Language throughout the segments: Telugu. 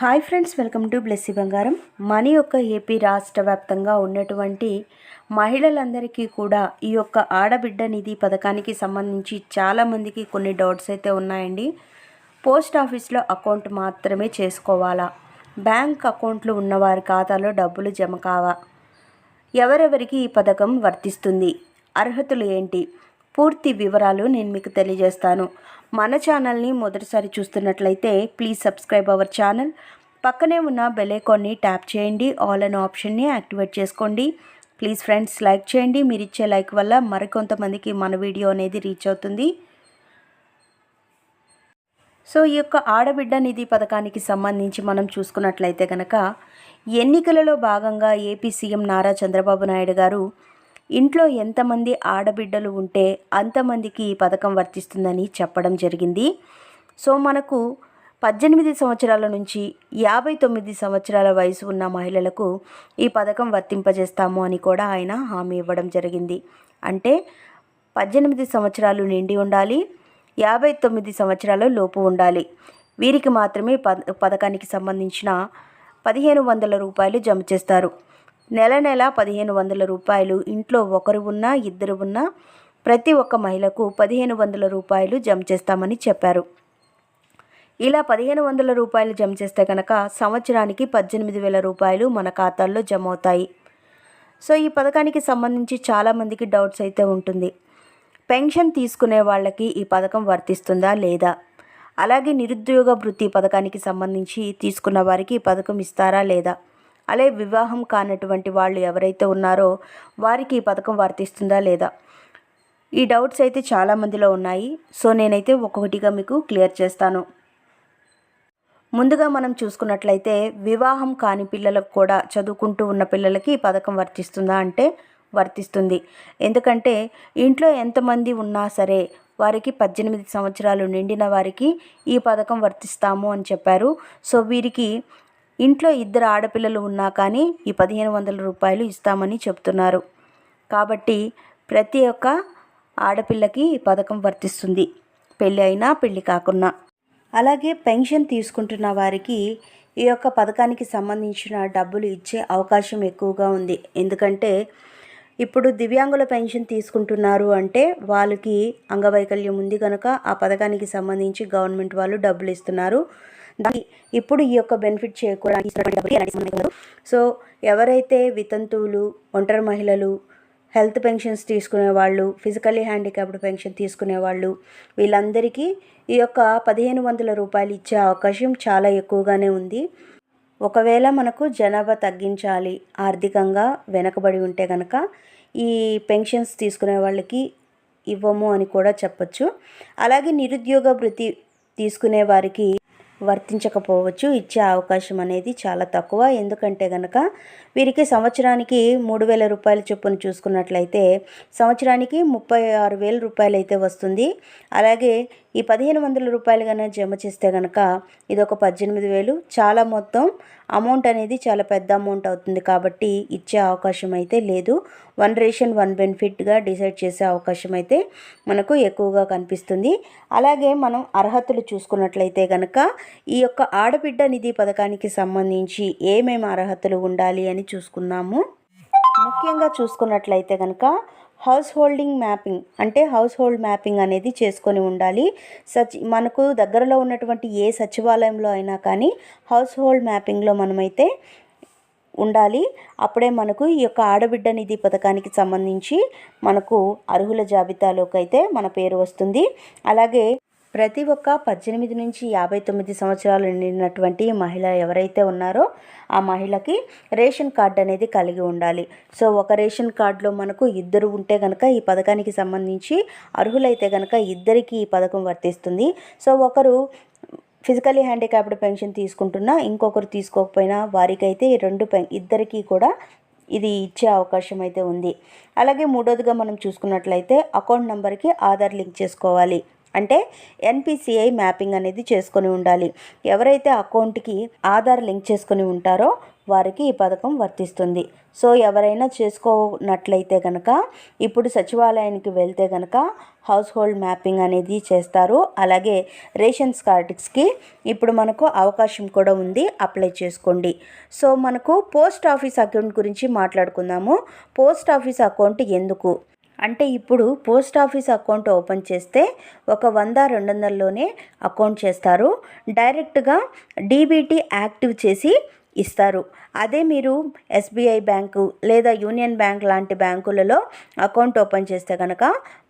Hi friends welcome to Blessy Bangaram. Money యొక్క ఏపీ రాష్ట్ర వ్యాప్తంగా ఉన్నటువంటి మహిళలందరికీ కూడా ఈ యొక్క ఆడబిడ్డ నిధి పథకానికి సంబంధించి చాలామందికి కొన్ని డౌట్స్ అయితే ఉన్నాయండి. పోస్ట్ ఆఫీస్లో అకౌంట్ మాత్రమే చేసుకోవాలా? బ్యాంక్ అకౌంట్లు ఉన్నవారి ఖాతాలో డబ్బులు జమ కావా? ఎవరెవరికి ఈ పథకం వర్తిస్తుంది? అర్హతలు ఏంటి? పూర్తి వివరాలు నేను మీకు తెలియజేస్తాను. మన ఛానల్ని మొదటిసారి చూస్తున్నట్లయితే ప్లీజ్ సబ్స్క్రైబ్ అవర్ ఛానల్. పక్కనే ఉన్న బెలైకాన్ని ట్యాప్ చేయండి. ఆల్ అనే ఆప్షన్ని యాక్టివేట్ చేసుకోండి. ప్లీజ్ ఫ్రెండ్స్ లైక్ చేయండి. మీరు ఇచ్చే లైక్ వల్ల మరికొంతమందికి మన వీడియో అనేది రీచ్ అవుతుంది. సో ఈ యొక్క ఆడబిడ్డ నిధి పథకానికి సంబంధించి మనం చూసుకున్నట్లయితే కనుక ఎన్నికలలో భాగంగా ఏపీ సీఎం నారా చంద్రబాబు నాయుడు గారు ఇంట్లో ఎంతమంది ఆడబిడ్డలు ఉంటే అంతమందికి ఈ పథకం వర్తిస్తుందని చెప్పడం జరిగింది. సో మనకు పద్దెనిమిది సంవత్సరాల నుంచి యాభై తొమ్మిది సంవత్సరాల వయసు ఉన్న మహిళలకు ఈ పథకం వర్తింపజేస్తాము అని కూడా ఆయన హామీ ఇవ్వడం జరిగింది. అంటే పద్దెనిమిది సంవత్సరాలు నిండి ఉండాలి యాభై తొమ్మిది సంవత్సరాల లోపు ఉండాలి. వీరికి మాత్రమే పథకానికి సంబంధించిన పదిహేను వందల రూపాయలు జమ చేస్తారు. నెల నెల పదిహేను వందల రూపాయలు ఇంట్లో ఒకరు ఉన్నా ఇద్దరు ఉన్నా ప్రతి ఒక్క మహిళకు పదిహేను వందల రూపాయలు జమ చేస్తామని చెప్పారు. ఇలా పదిహేను వందల రూపాయలు జమ చేస్తే కనుక సంవత్సరానికి పద్దెనిమిది వేల రూపాయలు మన ఖాతాల్లో జమ అవుతాయి. సో ఈ పథకానికి సంబంధించి చాలామందికి డౌట్స్ అయితే ఉంటుంది. పెన్షన్ తీసుకునే వాళ్ళకి ఈ పథకం వర్తిస్తుందా లేదా? అలాగే నిరుద్యోగ వృత్తి పథకానికి సంబంధించి తీసుకున్న వారికి ఈ పథకం ఇస్తారా లేదా? అలాగే వివాహం కానటువంటి వాళ్ళు ఎవరైతే ఉన్నారో వారికి ఈ పథకం వర్తిస్తుందా లేదా? ఈ డౌట్స్ అయితే చాలామందిలో ఉన్నాయి. సో నేనైతే ఒక్కొక్కటిగా మీకు క్లియర్ చేస్తాను. ముందుగా మనం చూసుకున్నట్లయితే వివాహం కాని పిల్లలకు కూడా చదువుకుంటూ ఉన్న పిల్లలకి ఈ పథకం వర్తిస్తుందా అంటే వర్తిస్తుంది. ఎందుకంటే ఇంట్లో ఎంతమంది ఉన్నా సరే వారికి పద్దెనిమిది సంవత్సరాలు నిండిన వారికి ఈ పథకం వర్తిస్తాము అని చెప్పారు. సో వీరికి ఇంట్లో ఇద్దరు ఆడపిల్లలు ఉన్నా కానీ ఈ పదిహేను వందల రూపాయలు ఇస్తామని చెప్తున్నారు. కాబట్టి ప్రతి ఒక్క ఆడపిల్లకి ఈ పథకం వర్తిస్తుంది. పెళ్ళి అయినా పెళ్ళి కాకున్నా. అలాగే పెన్షన్ తీసుకుంటున్న వారికి ఈ యొక్క పథకానికి సంబంధించిన డబ్బులు ఇచ్చే అవకాశం ఎక్కువగా ఉంది. ఎందుకంటే ఇప్పుడు దివ్యాంగుల పెన్షన్ తీసుకుంటున్నారు అంటే వాళ్ళకి అంగవైకల్యం ఉంది కనుక ఆ పథకానికి సంబంధించి గవర్నమెంట్ వాళ్ళు డబ్బులు ఇస్తున్నారు. దాన్ని ఇప్పుడు ఈ యొక్క బెనిఫిట్ చేకూడడానికి సో ఎవరైతే వితంతువులు ఒంటరి మహిళలు హెల్త్ పెన్షన్స్ తీసుకునే వాళ్ళు ఫిజికల్లీ హ్యాండిక్యాప్డ్ పెన్షన్ తీసుకునే వాళ్ళు వీళ్ళందరికీ ఈ యొక్క పదిహేను వందల రూపాయలు ఇచ్చే అవకాశం చాలా ఎక్కువగానే ఉంది. ఒకవేళ మనకు జనాభా తగ్గించాలి ఆర్థికంగా వెనకబడి ఉంటే కనుక ఈ పెన్షన్స్ తీసుకునే వాళ్ళకి ఇవ్వము అని కూడా చెప్పచ్చు. అలాగే నిరుద్యోగ వృత్తి తీసుకునే వారికి వర్తించకపోవచ్చు. ఇచ్చే అవకాశం అనేది చాలా తక్కువ. ఎందుకంటే కనుక వీరికి సంవత్సరానికి మూడు వేల రూపాయల చొప్పున చూసుకున్నట్లయితే సంవత్సరానికి ముప్పై ఆరు వేల రూపాయలు అయితే వస్తుంది. అలాగే ఈ పదిహేను వందల రూపాయలు కనుక జమ చేస్తే కనుక ఇది ఒక పద్దెనిమిది వేలు. చాలా మొత్తం అమౌంట్ అనేది చాలా పెద్ద అమౌంట్ అవుతుంది కాబట్టి ఇచ్చే అవకాశం అయితే లేదు. వన్ రేషన్ వన్ బెనిఫిట్గా డిసైడ్ చేసే అవకాశం అయితే మనకు ఎక్కువగా కనిపిస్తుంది. అలాగే మనం అర్హతలు చూసుకున్నట్లయితే కనుక ఈ యొక్క ఆడబిడ్డ నిధి పథకానికి సంబంధించి ఏమేమి అర్హతలు ఉండాలి అని చూసుకుందాము. ముఖ్యంగా చూసుకున్నట్లయితే కనుక హౌస్ హోల్డింగ్ మ్యాపింగ్ అంటే హౌస్ హోల్డ్ మ్యాపింగ్ అనేది చేసుకొని ఉండాలి. సచ్ మనకు దగ్గరలో ఉన్నటువంటి ఏ సచివాలయంలో అయినా కానీ హౌస్ హోల్డ్ మ్యాపింగ్లో మనమైతే ఉండాలి. అప్పుడే మనకు ఈ యొక్క ఆడబిడ్డ నిధి పథకానికి సంబంధించి మనకు అర్హుల జాబితాలోకి అయితే మన పేరు వస్తుంది. అలాగే ప్రతి ఒక్క పద్దెనిమిది నుంచి యాభై తొమ్మిది సంవత్సరాలు నిండినటువంటి మహిళ ఎవరైతే ఉన్నారో ఆ మహిళకి రేషన్ కార్డు అనేది కలిగి ఉండాలి. సో ఒక రేషన్ కార్డులో మనకు ఇద్దరు ఉంటే కనుక ఈ పథకానికి సంబంధించి అర్హులైతే కనుక ఇద్దరికి ఈ పథకం వర్తిస్తుంది. సో ఒకరు ఫిజికలీ హ్యాండిక్యాప్డ్ పెన్షన్ తీసుకుంటున్నా ఇంకొకరు తీసుకోకపోయినా వారికైతే ఈ రెండు పెన్ ఇద్దరికీ కూడా ఇది ఇచ్చే అవకాశం అయితే ఉంది. అలాగే మూడోదిగా మనం చూసుకున్నట్లయితే అకౌంట్ నెంబర్కి ఆధార్ లింక్ చేసుకోవాలి. అంటే ఎన్పిసిఐ మ్యాపింగ్ అనేది చేసుకొని ఉండాలి. ఎవరైతే అకౌంట్కి ఆధార్ లింక్ చేసుకొని ఉంటారో వారికి ఈ పథకం వర్తిస్తుంది. సో ఎవరైనా చేసుకోనట్లయితే కనుక ఇప్పుడు సచివాలయానికి వెళ్తే కనుక హౌస్ హోల్డ్ మ్యాపింగ్ అనేది చేస్తారు. అలాగే రేషన్స్ కార్డ్స్కి ఇప్పుడు మనకు అవకాశం కూడా ఉంది అప్లై చేసుకోండి. సో మనకు పోస్ట్ ఆఫీస్ అకౌంట్ గురించి మాట్లాడుకుందాము. పోస్ట్ ఆఫీస్ అకౌంట్ ఎందుకు? అంటే ఇప్పుడు పోస్ట్ ఆఫీస్ అకౌంట్ ఓపెన్ చేస్తే ఒక వంద రెండు వందల్లోనే అకౌంట్ చేస్తారు. డైరెక్ట్గా డీబీటీ యాక్టివ్ చేసి ఇస్తారు. అదే మీరు ఎస్బీఐ బ్యాంకు లేదా యూనియన్ బ్యాంక్ లాంటి బ్యాంకులలో అకౌంట్ ఓపెన్ చేస్తే కనుక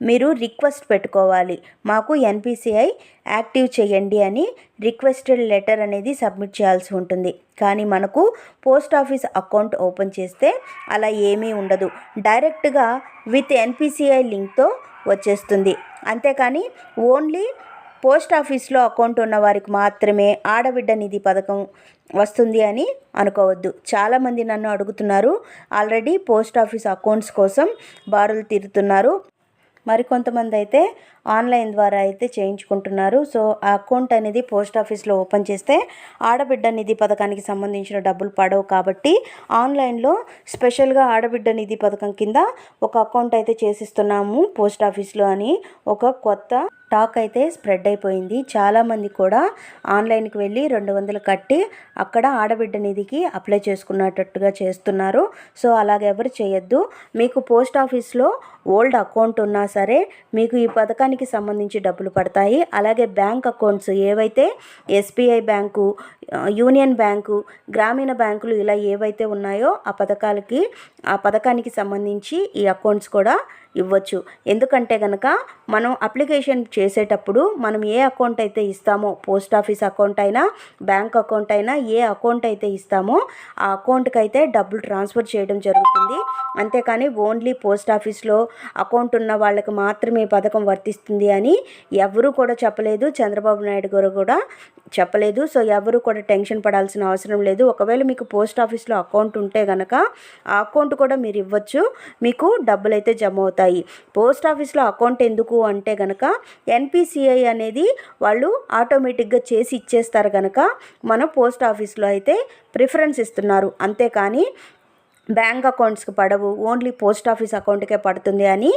మీరు రిక్వెస్ట్ పెట్టుకోవాలి. మాకు ఎన్పిసిఐ యాక్టివ్ చేయండి అని రిక్వెస్టెడ్ లెటర్ అనేది సబ్మిట్ చేయాల్సి ఉంటుంది. కానీ మనకు పోస్ట్ ఆఫీస్ అకౌంట్ ఓపెన్ చేస్తే అలా ఏమీ ఉండదు. డైరెక్ట్గా విత్ ఎన్పిసిఐ లింక్తో వచ్చేస్తుంది. అంతేకాని ఓన్లీ పోస్ట్ ఆఫీస్లో అకౌంట్ ఉన్న వారికి మాత్రమే ఆడబిడ్డ నిధి పథకం వస్తుంది అని అనుకోవద్దు. చాలామంది నన్ను అడుగుతున్నారు ఆల్రెడీ పోస్ట్ ఆఫీస్ అకౌంట్స్ కోసం బారులు తీరుతున్నారు. మరికొంతమంది అయితే ఆన్లైన్ ద్వారా అయితే చేయించుకుంటున్నారు. సో ఆ అకౌంట్ అనేది పోస్ట్ ఆఫీస్లో ఓపెన్ చేస్తే ఆడబిడ్డ నిధి పథకానికి సంబంధించిన డబ్బులు పడవు కాబట్టి ఆన్లైన్లో స్పెషల్గా ఆడబిడ్డ నిధి పథకం కింద ఒక అకౌంట్ అయితే చేసిస్తున్నాము పోస్ట్ ఆఫీస్లో అని ఒక కొత్త టాక్ అయితే స్ప్రెడ్ అయిపోయింది. చాలామంది కూడా ఆన్లైన్కి వెళ్ళి రెండు వందలు కట్టి అక్కడ ఆడబిడ్డ నిధికి అప్లై చేసుకున్నట్టుగా చేస్తున్నారు. సో అలాగెవరు చేయొద్దు. మీకు పోస్ట్ ఆఫీస్లో ఓల్డ్ అకౌంట్ ఉన్నా సరే మీకు ఈ పథకానికి సంబంధించి డబ్బులు పడతాయి. అలాగే బ్యాంక్ అకౌంట్స్ ఏవైతే ఎస్బీఐ బ్యాంకు యూనియన్ బ్యాంకు గ్రామీణ బ్యాంకులు ఇలా ఏవైతే ఉన్నాయో ఆ పథకాలకి ఆ పథకానికి సంబంధించి ఈ అకౌంట్స్ కూడా ఇవ్వచ్చు. ఎందుకంటే కనుక మనం అప్లికేషన్ చేసేటప్పుడు మనం ఏ అకౌంట్ అయితే ఇస్తామో పోస్ట్ ఆఫీస్ అకౌంట్ అయినా బ్యాంక్ అకౌంట్ అయినా ఏ అకౌంట్ అయితే ఇస్తామో ఆ అకౌంట్కి అయితే డబ్బులు ట్రాన్స్ఫర్ చేయడం జరుగుతుంది. అంతేకాని ఓన్లీ పోస్ట్ ఆఫీస్లో అకౌంట్ ఉన్న వాళ్ళకి మాత్రమే పథకం వర్తిస్తుంది అని ఎవరు కూడా చెప్పలేదు. చంద్రబాబు నాయుడు గారు కూడా చెప్పలేదు. సో ఎవరు కూడా టెన్షన్ పడాల్సిన అవసరం లేదు. ఒకవేళ మీకు పోస్ట్ ఆఫీస్లో అకౌంట్ ఉంటే కనుక ఆ అకౌంట్ కూడా మీరు ఇవ్వచ్చు. మీకు డబ్బులు అయితే జమ అవుతాయి పోస్ట్ ఆఫీస్లో అకౌంట్ ఎందుకు అంటే కనుక ఎన్పిసిఐ అనేది వాళ్ళు ఆటోమేటిక్గా చేసి ఇచ్చేస్తారు కనుక మనం పోస్ట్ ఆఫీస్లో అయితే ప్రిఫరెన్స్ ఇస్తున్నారు. అంతేకాని బ్యాంక్ అకౌంట్స్కి పడవు. ఓన్లీ పోస్ట్ ఆఫీస్ అకౌంట్కే పడుతుంది అని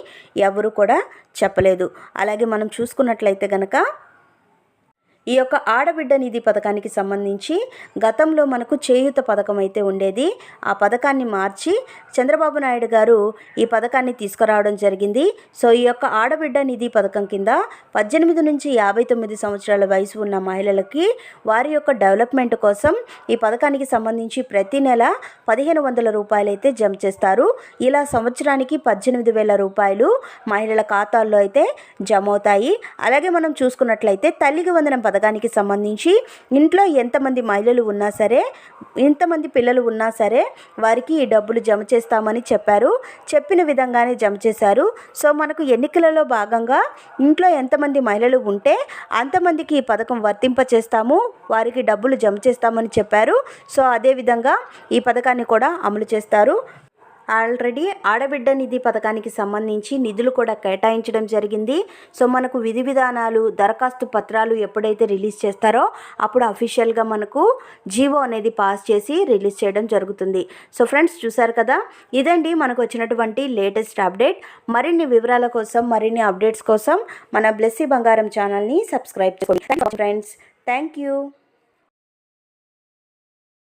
ఎవరు కూడా చెప్పలేదు. అలాగే మనం చూసుకున్నట్లయితే కనుక ఈ యొక్క ఆడబిడ్డ నిధి పథకానికి సంబంధించి గతంలో మనకు చేయూత పథకం అయితే ఉండేది. ఆ పథకాన్ని మార్చి చంద్రబాబు నాయుడు గారు ఈ పథకాన్ని తీసుకురావడం జరిగింది. సో ఈ యొక్క ఆడబిడ్డ నిధి పథకం కింద పద్దెనిమిది నుంచి యాభై తొమ్మిది సంవత్సరాల వయసు ఉన్న మహిళలకి వారి యొక్క డెవలప్మెంట్ కోసం ఈ పథకానికి సంబంధించి ప్రతి నెల పదిహేను వందల రూపాయలు అయితే జమ చేస్తారు. ఇలా సంవత్సరానికి పద్దెనిమిది వేల రూపాయలు మహిళల ఖాతాల్లో అయితే జమ అవుతాయి. అలాగే మనం చూసుకున్నట్లయితే తల్లికి వందనం పథకానికి సంబంధించి ఇంట్లో ఎంతమంది మహిళలు ఉన్నా సరే ఎంతమంది పిల్లలు ఉన్నా సరే వారికి ఈ డబ్బులు జమ చేస్తామని చెప్పారు. చెప్పిన విధంగానే జమ చేశారు. సో మనకు ఎన్నికలలో భాగంగా ఇంట్లో ఎంతమంది మహిళలు ఉంటే అంతమందికి ఈ పథకం వర్తింప చేస్తాము వారికి డబ్బులు జమ చేస్తామని చెప్పారు. సో అదేవిధంగా ఈ పథకాన్ని కూడా అమలు చేస్తారు. ఆల్రెడీ ఆడబిడ్డ నిధి పథకానికి సంబంధించి నిధులు కూడా కేటాయించడం జరిగింది. సో మనకు విధి విధానాలు దరఖాస్తు పత్రాలు ఎప్పుడైతే రిలీజ్ చేస్తారో అప్పుడు అఫీషియల్గా మనకు జీవో అనేది పాస్ చేసి రిలీజ్ చేయడం జరుగుతుంది. సో ఫ్రెండ్స్ చూసారు కదా? ఇదండి మనకు వచ్చినటువంటి లేటెస్ట్ అప్డేట్. మరిన్ని వివరాల కోసం మరిన్ని అప్డేట్స్ కోసం మన బ్లెస్సీ బంగారం ఛానల్ని సబ్స్క్రైబ్ చేసుకోండి. Friends thank you